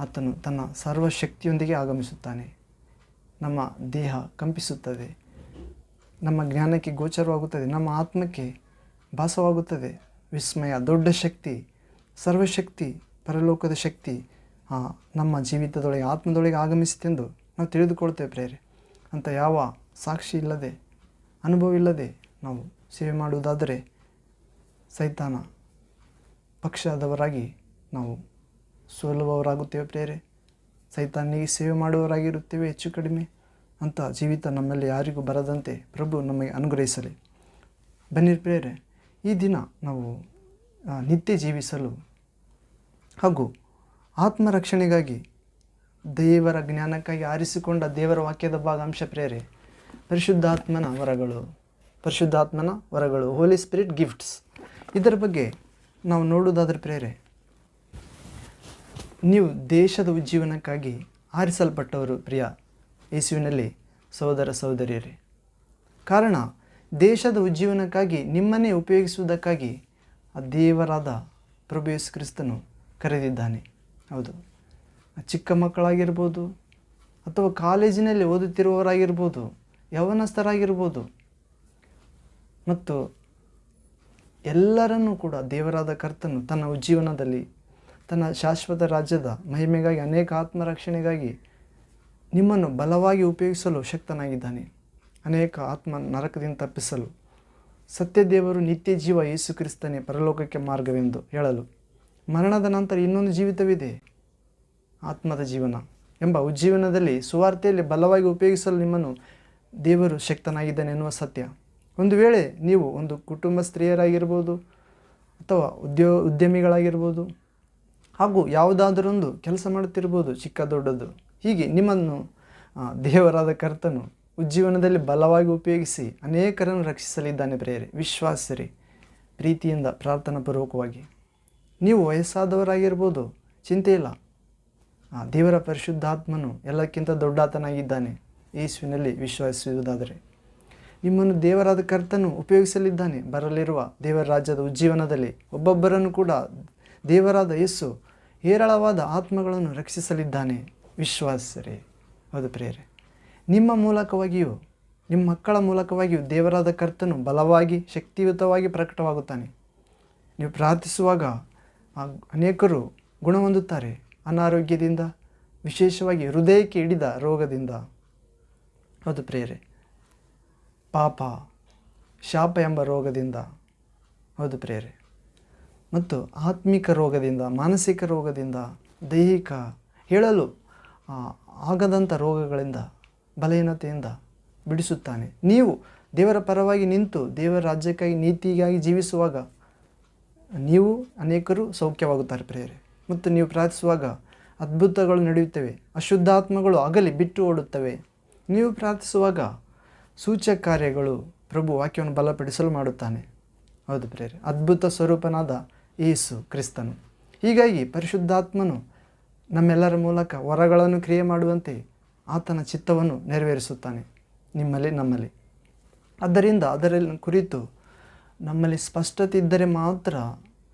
ಆತನು ತನ್ನ ಸರ್ವಶಕ್ತಿಯೊಂದಿಗೆ ಆಗಮಿಸುತ್ತಾನೆ. ನಮ್ಮ ದೇಹ ಕಂಪಿಸುತ್ತದೆ. ನಮ್ಮ ಜ್ಞಾನಕ್ಕೆ ಗೋಚರವಾಗುತ್ತದೆ. ನಮ್ಮ ಆತ್ಮಕ್ಕೆ ಭಾಸವಾಗುತ್ತದೆ. ವಿಸ್ಮಯ, ದೊಡ್ಡ ಶಕ್ತಿ, ಸರ್ವಶಕ್ತಿ, ಪರಲೋಕದ ಶಕ್ತಿ ನಮ್ಮ ಜೀವಿತದೊಳಗೆ, ಆತ್ಮದೊಳಗೆ ಆಗಮಿಸಿತೆಂದು ನಾವು ತಿಳಿದುಕೊಳ್ತೇವೆ ಪ್ರೇರೆ ಅಂತ ಯಾವ ಸಾಕ್ಷಿ ಇಲ್ಲದೆ, ಅನುಭವ ಇಲ್ಲದೆ ನಾವು ಸೇವೆ ಮಾಡುವುದಾದರೆ ಸೈತಾನ ಪಕ್ಷದವರಾಗಿ ನಾವು ಸೋಲುವವರಾಗುತ್ತೇವೆ ಪ್ರೇರೆ ಸೈತಾನಿಗೆ ಸೇವೆ ಮಾಡುವವರಾಗಿರುತ್ತೇವೆ ಹೆಚ್ಚು ಕಡಿಮೆ. ಅಂತ ಜೀವಿತ ನಮ್ಮಲ್ಲಿ ಯಾರಿಗೂ ಬರದಂತೆ ಪ್ರಭು ನಮಗೆ ಅನುಗ್ರಹಿಸಲಿ. ಬನ್ನಿ ಪ್ರೇರೆ ಈ ದಿನ ನಾವು ನಿತ್ಯ ಜೀವಿಸಲು ಹಾಗೂ ಆತ್ಮರಕ್ಷಣೆಗಾಗಿ ದೇವರ ಜ್ಞಾನಕ್ಕಾಗಿ ಆರಿಸಿಕೊಂಡ ದೇವರ ವಾಕ್ಯದ ಭಾಗಾಂಶ ಪ್ರೇರೆ, ಪರಿಶುದ್ಧಾತ್ಮನ ವರಗಳು ಪರಿಶುದ್ಧಾತ್ಮನ ವರಗಳು ಹೋಲಿ ಸ್ಪಿರಿಟ್ ಗಿಫ್ಟ್ಸ್ ಇದರ ಬಗ್ಗೆ ನಾವು ನೋಡುವುದಾದ್ರೆ ಪ್ರೇರೆ, ನೀವು ದೇಶದ ಉಜ್ಜೀವನಕ್ಕಾಗಿ ಆರಿಸಲ್ಪಟ್ಟವರು ಪ್ರಿಯ ಯೇಸುವಿನಲ್ಲಿ ಸಹೋದರ ಸಹೋದರಿಯರೇ. ಕಾರಣ, ದೇಶದ ಉಜ್ಜೀವನಕ್ಕಾಗಿ ನಿಮ್ಮನ್ನೇ ಉಪಯೋಗಿಸುವುದಕ್ಕಾಗಿ ಆ ದೇವರಾದ ಪ್ರಭು ಯೇಸು ಕ್ರಿಸ್ತನು ಕರೆದಿದ್ದಾನೆ. ಹೌದು. ಚಿಕ್ಕ ಮಕ್ಕಳಾಗಿರ್ಬೋದು ಅಥವಾ ಕಾಲೇಜಿನಲ್ಲಿ ಓದುತ್ತಿರುವವರಾಗಿರ್ಬೋದು, ಯವನಸ್ಥರಾಗಿರ್ಬೋದು. ಮತ್ತು ಎಲ್ಲರನ್ನೂ ಕೂಡ ದೇವರಾದ ಕರ್ತನು ತನ್ನ ಉಜ್ಜೀವನದಲ್ಲಿ ತನ್ನ ಶಾಶ್ವತ ರಾಜ್ಯದ ಮಹಿಮೆಗಾಗಿ, ಅನೇಕ ಆತ್ಮರಕ್ಷಣೆಗಾಗಿ ನಿಮ್ಮನ್ನು ಬಲವಾಗಿ ಉಪಯೋಗಿಸಲು ಶಕ್ತನಾಗಿದ್ದಾನೆ. ಅನೇಕ ಆತ್ಮ ನರಕದಿಂದ ತಪ್ಪಿಸಲು ಸತ್ಯದೇವರು ನಿತ್ಯ ಜೀವ ಯೇಸು ಕ್ರಿಸ್ತನೇ ಪರಲೋಕಕ್ಕೆ ಮಾರ್ಗವೆಂದು ಹೇಳಲು. ಮರಣದ ನಂತರ ಇನ್ನೊಂದು ಜೀವಿತವಿದೆ. ಆತ್ಮದ ಜೀವನ ಎಂಬ ಉಜ್ಜೀವನದಲ್ಲಿ ಸುವಾರ್ತೆಯಲ್ಲಿ ಬಲವಾಗಿ ಉಪಯೋಗಿಸಲು ನಿಮ್ಮನ್ನು ದೇವರು ಶಕ್ತನಾಗಿದ್ದಾನೆ ಎನ್ನುವ ಸತ್ಯ. ಒಂದು ವೇಳೆ ನೀವು ಒಂದು ಕುಟುಂಬ ಸ್ತ್ರೀಯರಾಗಿರ್ಬೋದು ಅಥವಾ ಉದ್ಯೋ, ಉದ್ಯಮಿಗಳಾಗಿರ್ಬೋದು ಹಾಗೂ ಯಾವುದಾದರೊಂದು ಕೆಲಸ ಮಾಡುತ್ತಿರ್ಬೋದು ಚಿಕ್ಕ ದೊಡ್ಡದು. ಹೀಗೆ ನಿಮ್ಮನ್ನು ದೇವರಾದ ಕರ್ತನು ಉಜ್ಜೀವನದಲ್ಲಿ ಬಲವಾಗಿ ಉಪಯೋಗಿಸಿ ಅನೇಕರನ್ನು ರಕ್ಷಿಸಲಿದ್ದಾನೆ ಪ್ರೇರೆ ವಿಶ್ವಾಸರಿ ಪ್ರೀತಿಯಿಂದ ಪ್ರಾರ್ಥನಾ ಪೂರ್ವಕವಾಗಿ ನೀವು ವಯಸ್ಸಾದವರಾಗಿರ್ಬೋದು ಚಿಂತೆ ಇಲ್ಲ ದೇವರ ಪರಿಶುದ್ಧಾತ್ಮನು ಎಲ್ಲಕ್ಕಿಂತ ದೊಡ್ಡಾತನಾಗಿದ್ದಾನೆ. ಯೇಸುವಿನಲ್ಲಿ ವಿಶ್ವಾಸಿಸುವುದಾದರೆ. ನಿಮ್ಮನ್ನು ದೇವರಾದ ಕರ್ತನು ಉಪಯೋಗಿಸಲಿದ್ದಾನೆ. ಬರಲಿರುವ ದೇವರ ರಾಜ್ಯದ ಉಜ್ಜೀವನದಲ್ಲಿ ಒಬ್ಬೊಬ್ಬರನ್ನು ಕೂಡ ದೇವರಾದ ಯೇಸು ಹೇರಳವಾದ ಆತ್ಮಗಳನ್ನು ರಕ್ಷಿಸಲಿದ್ದಾನೆ. ವಿಶ್ವಾಸರೇ ಹೌದು ಪ್ರೇರೆ ನಿಮ್ಮ ಮೂಲಕವಾಗಿಯೂ, ನಿಮ್ಮ ಮಕ್ಕಳ ಮೂಲಕವಾಗಿಯೂ ದೇವರಾದ ಕರ್ತನು ಬಲವಾಗಿ, ಶಕ್ತಿಯುತವಾಗಿ ಪ್ರಕಟವಾಗುತ್ತಾನೆ. ನೀವು ಪ್ರಾರ್ಥಿಸುವಾಗ ಅನೇಕರು ಗುಣ ಹೊಂದುತ್ತಾರೆ ಅನಾರೋಗ್ಯದಿಂದ, ವಿಶೇಷವಾಗಿ ಹೃದಯಕ್ಕೆ ಹಿಡಿದ ರೋಗದಿಂದ. ಹೌದು ಪ್ರೇರೆ ಪಾಪ, ಶಾಪ ಎಂಬ ರೋಗದಿಂದ. ಹೌದು ಪ್ರೇರೆ ಮತ್ತು ಆತ್ಮಿಕ ರೋಗದಿಂದ, ಮಾನಸಿಕ ರೋಗದಿಂದ, ದೈಹಿಕ, ಹೇಳಲು ಆಗದಂಥ ರೋಗಗಳಿಂದ, ಬಲಹೀನತೆಯಿಂದ ಬಿಡಿಸುತ್ತಾನೆ. ನೀವು ದೇವರ ಪರವಾಗಿ ನಿಂತು, ದೇವರ ರಾಜ್ಯಕ್ಕಾಗಿ, ನೀತಿಗಾಗಿ ಜೀವಿಸುವಾಗ, ನೀವು ಅನೇಕರು ಸೌಖ್ಯವಾಗುತ್ತಾರೆ ಪ್ರೇರೆ ಮತ್ತು ನೀವು ಪ್ರಾರ್ಥಿಸುವಾಗ ಅದ್ಭುತಗಳು ನಡೆಯುತ್ತವೆ, ಅಶುದ್ಧಾತ್ಮಗಳು ಅಗಲಿ ಬಿಟ್ಟು ಓಡುತ್ತವೆ. ನೀವು ಪ್ರಾರ್ಥಿಸುವಾಗ ಸೂಚಕ ಕಾರ್ಯಗಳು ಪ್ರಭು ವಾಕ್ಯವನ್ನು ಬಲಪಡಿಸಲು ಮಾಡುತ್ತಾನೆ. ಹೌದು ಪ್ರೇರೆ ಅದ್ಭುತ ಸ್ವರೂಪನಾದ ಯೇಸು ಕ್ರಿಸ್ತನು. ಹೀಗಾಗಿ ಪರಿಶುದ್ಧಾತ್ಮನು ನಮ್ಮೆಲ್ಲರ ಮೂಲಕ ವರಗಳನ್ನು ಕ್ರಿಯೆ ಮಾಡುವಂತೆ ಆತನ ಚಿತ್ತವನ್ನು ನೆರವೇರಿಸುತ್ತಾನೆ, ನಿಮ್ಮಲ್ಲಿ ನಮ್ಮಲ್ಲಿ. ಆದ್ದರಿಂದ ಅದರಲ್ಲಿ ಕುರಿತು ನಮ್ಮಲ್ಲಿ ಸ್ಪಷ್ಟತೆ ಇದ್ದರೆ ಮಾತ್ರ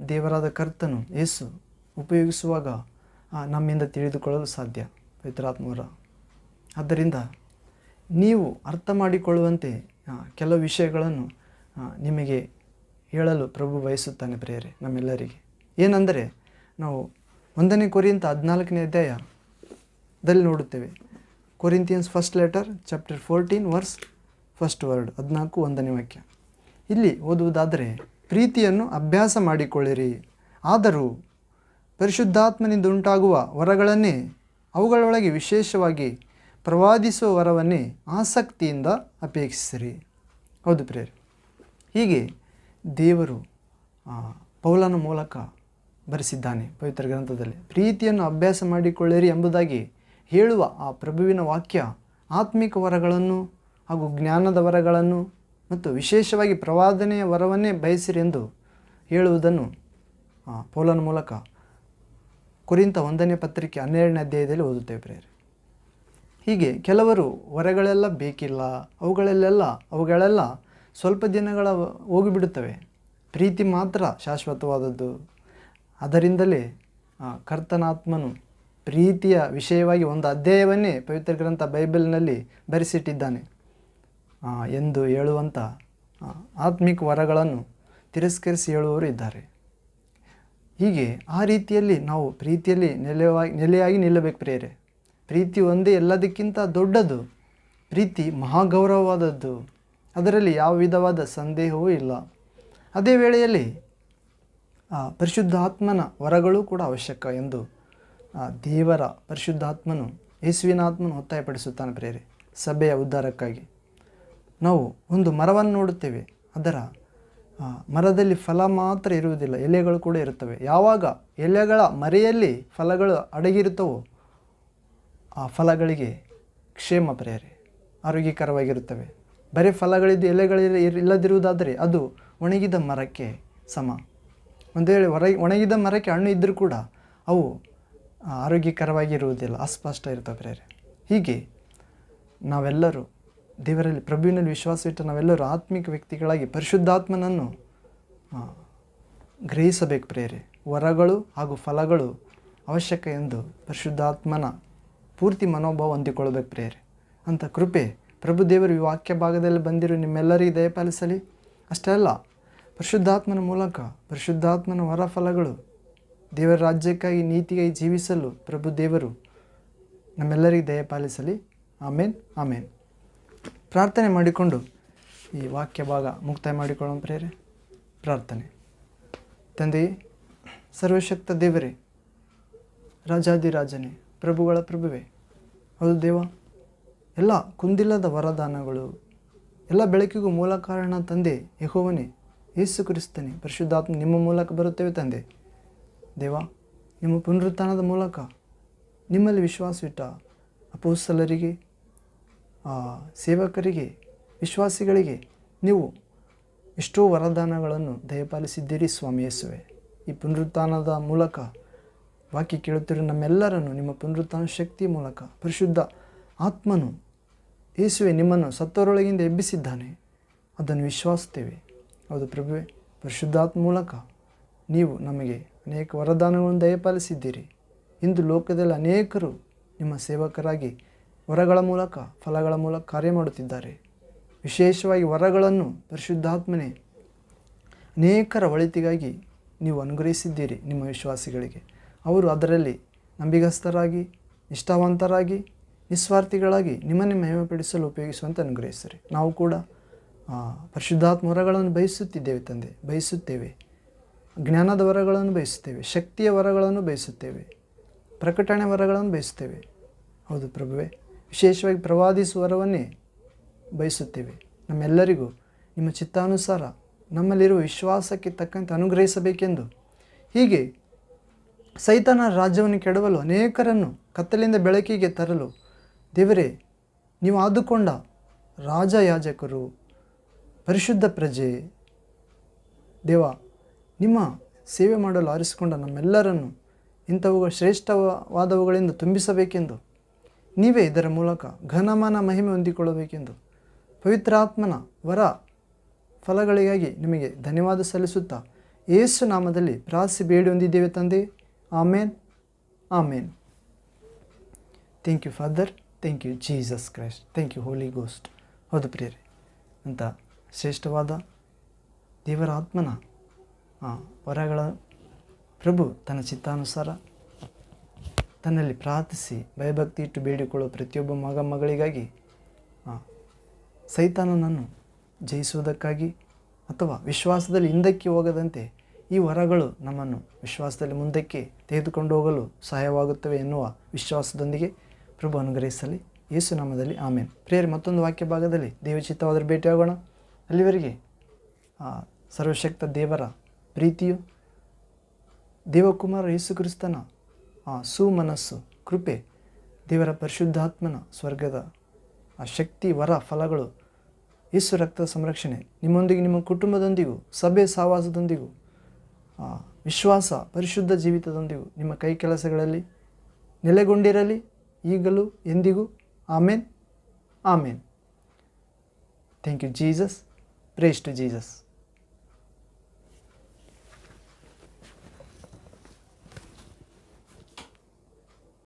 ದೇವರಾದ ಕರ್ತನು ಯೇಸು ಉಪಯೋಗಿಸುವಾಗ ನಮ್ಮಿಂದ ತಿಳಿದುಕೊಳ್ಳಲು ಸಾಧ್ಯ. ಪವಿತ್ರಾತ್ಮರ ಆದ್ದರಿಂದ ನೀವು ಅರ್ಥ ಮಾಡಿಕೊಳ್ಳುವಂತೆ ಕೆಲವು ವಿಷಯಗಳನ್ನು ನಿಮಗೆ ಹೇಳಲು ಪ್ರಭು ಬಯಸುತ್ತಾನೆ ಪ್ರೇರೆ ನಮ್ಮೆಲ್ಲರಿಗೆ. ಏನೆಂದರೆ, ನಾವು ಒಂದನೇ ಕೊರಿಯಂತ ಹದಿನಾಲ್ಕನೇ ಅಧ್ಯಾಯದಲ್ಲಿ ನೋಡುತ್ತೇವೆ. Corinthians first letter, chapter fourteen, verse first word, ಹದಿನಾಲ್ಕು ಒಂದನೇ ವಾಕ್ಯ. ಇಲ್ಲಿ ಓದುವುದಾದರೆ, ಪ್ರೀತಿಯನ್ನು ಅಭ್ಯಾಸ ಮಾಡಿಕೊಳ್ಳಿರಿ. ಆದರೂ ಪರಿಶುದ್ಧಾತ್ಮನಿಂದ ಉಂಟಾಗುವ ವರಗಳನ್ನೇ ಅವುಗಳೊಳಗೆ ವಿಶೇಷವಾಗಿ ಪ್ರವಾದಿಸುವ ವರವನ್ನೇ ಆಸಕ್ತಿಯಿಂದ ಅಪೇಕ್ಷಿಸಿರಿ. ಹೌದು ಪ್ರೇರ್ ಹೀಗೆ ದೇವರು ಪೌಲನ ಮೂಲಕ ಬರೆಸಿದ್ದಾನೆ ಪವಿತ್ರ ಗ್ರಂಥದಲ್ಲಿ. ಪ್ರೀತಿಯನ್ನು ಅಭ್ಯಾಸ ಮಾಡಿಕೊಳ್ಳಿರಿ ಎಂಬುದಾಗಿ ಹೇಳುವ ಆ ಪ್ರಭುವಿನ ವಾಕ್ಯ ಆತ್ಮಿಕ ವರಗಳನ್ನು ಹಾಗೂ ಜ್ಞಾನದ ವರಗಳನ್ನು ಮತ್ತು ವಿಶೇಷವಾಗಿ ಪ್ರವಾದನೆಯ ವರವನ್ನೇ ಬಯಸಿರಿ ಎಂದು ಹೇಳುವುದನ್ನು ಪೌಲನ ಮೂಲಕ ಕುರಿತ ಒಂದನೇ ಪತ್ರಿಕೆ ಹನ್ನೆರಡನೇ ಅಧ್ಯಾಯದಲ್ಲಿ ಓದುತ್ತೇವೆ ಪ್ರೇರೆ ಹೀಗೆ ಕೆಲವರು ವರಗಳೆಲ್ಲ ಬೇಕಿಲ್ಲ, ಅವುಗಳಲ್ಲೆಲ್ಲ, ಅವುಗಳೆಲ್ಲ ಸ್ವಲ್ಪ ದಿನಗಳ ಹೋಗಿಬಿಡುತ್ತವೆ. ಪ್ರೀತಿ ಮಾತ್ರ ಶಾಶ್ವತವಾದದ್ದು. ಅದರಿಂದಲೇ ಕರ್ತನಾತ್ಮನು ಪ್ರೀತಿಯ ವಿಷಯವಾಗಿ ಒಂದು ಅಧ್ಯಾಯವನ್ನೇ ಪವಿತ್ರ ಗ್ರಂಥ ಬೈಬಲ್ನಲ್ಲಿ ಬರೆಸಿಟ್ಟಿದ್ದಾನೆ. ಎಂದು ಹೇಳುವಂಥ ಆತ್ಮಿಕ ವರಗಳನ್ನು ತಿರಸ್ಕರಿಸಿ ಹೇಳುವವರು ಇದ್ದಾರೆ. ಹೀಗೆ ಆ ರೀತಿಯಲ್ಲಿ ನಾವು ಪ್ರೀತಿಯಲ್ಲಿ ನೆಲೆವಾಗಿ ನೆಲೆಯಾಗಿ ನಿಲ್ಲಬೇಕು ಪ್ರೇರೆ ಪ್ರೀತಿ ಒಂದೇ ಎಲ್ಲದಕ್ಕಿಂತ ದೊಡ್ಡದು ಪ್ರೀತಿ ಮಹಾಗೌರವವಾದದ್ದು. ಅದರಲ್ಲಿ ಯಾವ ವಿಧವಾದ ಸಂದೇಹವೂ ಇಲ್ಲ. ಅದೇ ವೇಳೆಯಲ್ಲಿ ಆ, ಪರಿಶುದ್ಧಾತ್ಮನ ವರಗಳು ಕೂಡ ಅವಶ್ಯಕ ಎಂದು ಆ, ದೇವರ ಪರಿಶುದ್ಧಾತ್ಮನು ಯೇಸುವಿನ ಆತ್ಮನು ಒತ್ತಾಯಪಡಿಸುತ್ತಾನೆ ಪ್ರೇರೆ ಸಭೆಯ ಉದ್ಧಾರಕ್ಕಾಗಿ. ನಾವು ಒಂದು ಮರವನ್ನು ನೋಡುತ್ತೇವೆ ಅದರ ಮರದಲ್ಲಿ ಫಲ ಮಾತ್ರ ಇರುವುದಿಲ್ಲ, ಎಲೆಗಳು ಕೂಡ ಇರುತ್ತವೆ. ಯಾವಾಗ ಎಲೆಗಳ ಮರೆಯಲ್ಲಿ ಫಲಗಳು ಅಡಗಿರುತ್ತವೋ ಆ ಫಲಗಳಿಗೆ ಕ್ಷೇಮ ಪ್ರೇರೆ, ಆರೋಗ್ಯಕರವಾಗಿರುತ್ತವೆ. ಬರೀ ಫಲಗಳಿದ್ದು ಎಲೆಗಳಿರ ಇರ್- ಇಲ್ಲದಿರುವುದಾದರೆ ಅದು ಒಣಗಿದ ಮರಕ್ಕೆ ಸಮ. ಒಂದು ವೇಳೆ ಹೊರ ಒಣಗಿದ ಮರಕ್ಕೆ ಹಣ್ಣು ಇದ್ದರೂ ಕೂಡ ಅವು ಆರೋಗ್ಯಕರವಾಗಿರುವುದಿಲ್ಲ, ಅಸ್ಪಷ್ಟ ಇರ್ತವೆ ಪ್ರೇರೆ. ಹೀಗೆ ನಾವೆಲ್ಲರೂ ದೇವರಲ್ಲಿ ಪ್ರಭುವಿನಲ್ಲಿ ವಿಶ್ವಾಸವಿಟ್ಟು ನಾವೆಲ್ಲರೂ ಆತ್ಮಿಕ ವ್ಯಕ್ತಿಗಳಾಗಿ ಪರಿಶುದ್ಧಾತ್ಮನನ್ನು ಗ್ರಹಿಸಬೇಕು ಪ್ರೇರೆ ವರಗಳು ಹಾಗೂ ಫಲಗಳು ಅವಶ್ಯಕ ಎಂದು ಪರಿಶುದ್ಧಾತ್ಮನ ಪೂರ್ತಿ ಮನೋಭಾವ ಹೊಂದಿಕೊಳ್ಳಬೇಕು ಪ್ರೇರೆ ಅಂತ ಕೃಪೆ ಪ್ರಭುದೇವರು ಈ ವಾಕ್ಯ ಭಾಗದಲ್ಲಿ ಬಂದಿರೋ ನಿಮ್ಮೆಲ್ಲರಿಗೆ ದಯಪಾಲಿಸಲಿ. ಅಷ್ಟೇ ಅಲ್ಲ, ಪರಿಶುದ್ಧಾತ್ಮನ ಮೂಲಕ ಪರಿಶುದ್ಧಾತ್ಮನ ವರ ಫಲಗಳು ದೇವರ ರಾಜ್ಯಕ್ಕಾಗಿ ನೀತಿಗಾಗಿ ಜೀವಿಸಲು ಪ್ರಭು ದೇವರು ನಮ್ಮೆಲ್ಲರಿಗೆ ದಯಪಾಲಿಸಲಿ. ಆಮೇನ್ ಆಮೇನ್. ಪ್ರಾರ್ಥನೆ ಮಾಡಿಕೊಂಡು ಈ ವಾಕ್ಯ ಭಾಗ ಮುಕ್ತಾಯ ಮಾಡಿಕೊಳ್ಳೋ ಪ್ರೇರೆ ಪ್ರಾರ್ಥನೆ. ತಂದೆಯೇ ಸರ್ವಶಕ್ತ ದೇವರೇ ರಾಜಾದಿರಾಜನೇ ಪ್ರಭುಗಳ ಪ್ರಭುವೆ ಹೌದು ದೇವ ಎಲ್ಲ ಕುಂದಿಲ್ಲದ ವರದಾನಗಳು ಎಲ್ಲ ಬೆಳಕಿಗೂ ಮೂಲ ಕಾರಣ ತಂದೆ ಯಹೋವನೇ ಯೇಸು ಕ್ರಿಸ್ತನೇ ಪರಿಶುದ್ಧಾತ್ಮ ನಿಮ್ಮ ಮೂಲಕ ಬರುತ್ತೇವೆ ತಂದೆ. ದೇವ ನಿಮ್ಮ ಪುನರುತ್ಥಾನದ ಮೂಲಕ ನಿಮ್ಮಲ್ಲಿ ವಿಶ್ವಾಸವಿಟ್ಟ ಅಪೋಸ್ತಲರಿಗೆ ಆ, ಸೇವಕರಿಗೆ, ವಿಶ್ವಾಸಿಗಳಿಗೆ ನೀವು ಎಷ್ಟೋ ವರದಾನಗಳನ್ನು ದಯಪಾಲಿಸಿದ್ದೀರಿ ಸ್ವಾಮಿ ಯೇಸುವೆ. ಈ ಪುನರುತ್ಥಾನದ ಮೂಲಕ ವಾಕ್ಯ ಕೇಳುತ್ತಿರುವ ನಮ್ಮೆಲ್ಲರನ್ನು, ನಿಮ್ಮ ಪುನರುತ್ಥಾನ ಶಕ್ತಿ ಮೂಲಕ ಪರಿಶುದ್ಧ ಆತ್ಮನು ಯೇಸುವೆ ನಿಮ್ಮನ್ನು ಸತ್ತವರೊಳಗಿಂದ ಎಬ್ಬಿಸಿದ್ದಾನೆ. ಅದನ್ನು ವಿಶ್ವಾಸುತ್ತೇವೆ. ಹೌದು ಪ್ರಭುವೆ, ಪರಿಶುದ್ಧಾತ್ಮ ಮೂಲಕ ನೀವು ನಮಗೆ ಅನೇಕ ವರದಾನಗಳನ್ನು ದಯಪಾಲಿಸಿದ್ದೀರಿ. ಇಂದು ಲೋಕದಲ್ಲಿ ಅನೇಕರು ನಿಮ್ಮ ಸೇವಕರಾಗಿ ವರಗಳ ಮೂಲಕ, ಫಲಗಳ ಮೂಲಕ ಕಾರ್ಯ ಮಾಡುತ್ತಿದ್ದಾರೆ. ವಿಶೇಷವಾಗಿ ವರಗಳನ್ನು ಪರಿಶುದ್ಧಾತ್ಮನೆ, ಅನೇಕರ ಒಳಿತಿಗಾಗಿ ನೀವು ಅನುಗ್ರಹಿಸಿದ್ದೀರಿ ನಿಮ್ಮ ವಿಶ್ವಾಸಿಗಳಿಗೆ. ಅವರು ಅದರಲ್ಲಿ ನಂಬಿಗಸ್ತರಾಗಿ, ನಿಷ್ಠಾವಂತರಾಗಿ, ನಿಸ್ವಾರ್ಥಿಗಳಾಗಿ ನಿಮ್ಮನ್ನು ಮಹಿಮೆಪಡಿಸಲು ಉಪಯೋಗಿಸುವಂತೆ ಅನುಗ್ರಹಿಸಿರಿ. ನಾವು ಕೂಡ ಪರಿಶುದ್ಧಾತ್ಮ ವರಗಳನ್ನು ಬಯಸುತ್ತಿದ್ದೇವೆ ತಂದೆ, ಬಯಸುತ್ತೇವೆ. ಜ್ಞಾನದ ವರಗಳನ್ನು ಬಯಸುತ್ತೇವೆ, ಶಕ್ತಿಯ ವರಗಳನ್ನು ಬಯಸುತ್ತೇವೆ, ಪ್ರಕಟಣೆ ವರಗಳನ್ನು ಬಯಸುತ್ತೇವೆ. ಹೌದು ಪ್ರಭುವೆ. ವಿಶೇಷವಾಗಿ ಪ್ರವಾದಿಸುವ ವರವನ್ನೇ ಬಯಸುತ್ತೇವೆ. ನಮ್ಮೆಲ್ಲರಿಗೂ ನಿಮ್ಮ ಚಿತ್ತಾನುಸಾರ ನಮ್ಮಲ್ಲಿರುವ ವಿಶ್ವಾಸಕ್ಕೆ ತಕ್ಕಂತೆ ಅನುಗ್ರಹಿಸಬೇಕೆಂದು. ಹೀಗೆ ಸೈತಾನ ರಾಜ್ಯವನ್ನು ಕೆಡವಲು ಅನೇಕರನ್ನು ಕತ್ತಲಿಂದ ಬೆಳಕಿಗೆ ತರಲು ದೇವರೇ, ನೀವು ಆದುಕೊಂಡ ರಾಜ ಯಾಜಕರು ಪರಿಶುದ್ಧ ಪ್ರಜೆ, ದೇವ, ನಿಮ್ಮ ಸೇವೆ ಮಾಡಲು ಆರಿಸಿಕೊಂಡ ನಮ್ಮೆಲ್ಲರನ್ನು ಇಂಥವುಗಳ ಶ್ರೇಷ್ಠವಾದವುಗಳಿಂದ ತುಂಬಿಸಬೇಕೆಂದು ನೀವೇ ಇದರ ಮೂಲಕ ಘನಮಾನ ಮಹಿಮೆ ಹೊಂದಿಕೊಳ್ಳಬೇಕೆಂದು ಪವಿತ್ರಾತ್ಮನ ವರ ಫಲಗಳಿಗಾಗಿ ನಿಮಗೆ ಧನ್ಯವಾದ ಸಲ್ಲಿಸುತ್ತಾ ಯೇಸು ನಾಮದಲ್ಲಿ ಪ್ರಾರ್ಥಿಸಿ ಬೇಡಿ ಹೊಂದಿದ್ದೇವೆ ತಂದೆ. Amen. Amen. Thank you father thank you Jesus Christ thank you holy ghost ಹೌದು ಪ್ರಿಯರಿ, ಅಂತ ಶ್ರೇಷ್ಠವಾದ ದೇವರ ಆತ್ಮನ ವರಗಳ ಪ್ರಭು ತನ್ನ ಚಿತ್ತಾನುಸಾರ ತನ್ನಲ್ಲಿ ಪ್ರಾರ್ಥಿಸಿ, ಭಯಭಕ್ತಿ ಇಟ್ಟು ಬೇಡಿಕೊಳ್ಳುವ ಪ್ರತಿಯೊಬ್ಬ ಮಗ ಮಗಳಿಗಾಗಿ ಸೈತಾನನನ್ನು ಜಯಿಸುವುದಕ್ಕಾಗಿ ಅಥವಾ ವಿಶ್ವಾಸದಲ್ಲಿ ಹಿಂದಕ್ಕೆ ಹೋಗದಂತೆ ಈ ವರಗಳು ನಮ್ಮನ್ನು ವಿಶ್ವಾಸದಲ್ಲಿ ಮುಂದಕ್ಕೆ ತೆಗೆದುಕೊಂಡು ಹೋಗಲು ಸಹಾಯವಾಗುತ್ತವೆ ಎನ್ನುವ ವಿಶ್ವಾಸದೊಂದಿಗೆ ಪ್ರಭು ಅನುಗ್ರಹಿಸಲಿ. ಯೇಸು ನಾಮದಲ್ಲಿ ಆಮೇನ್. ಪ್ರೇಯರ್, ಮತ್ತೊಂದು ವಾಕ್ಯ ಭಾಗದಲ್ಲಿ ದೇವಚಿತ್ತವಾದರೂ ಭೇಟಿಯಾಗೋಣ. ಅಲ್ಲಿವರೆಗೆ ಸರ್ವಶಕ್ತ ದೇವರ ಪ್ರೀತಿಯು ದೇವಕುಮಾರ ಯೇಸು ಕ್ರಿಸ್ತನ ಆ ಸುಮನಸ್ಸು, ಕೃಪೆ, ದೇವರ ಪರಿಶುದ್ಧಾತ್ಮನ ಸ್ವರ್ಗದ ಆ ಶಕ್ತಿ, ವರ, ಫಲಗಳು, ಯೇಸು ರಕ್ತ ಸಂರಕ್ಷಣೆ, ನಿಮ್ಮೊಂದಿಗೆ ನಿಮ್ಮ ಕುಟುಂಬದೊಂದಿಗೂ, ಸಭೆ ಸಹವಾಸದೊಂದಿಗೂ ವಿಶ್ವಾಸ, ಪರಿಶುದ್ಧ ಜೀವಿತದೊಂದಿಗೂ, ನಿಮ್ಮ ಕೈ ಕೆಲಸಗಳಲ್ಲಿ ನೆಲೆಗೊಂಡಿರಲಿ, ಈಗಲೂ ಎಂದಿಗೂ. Amen. Amen. Thank you Jesus praise to Jesus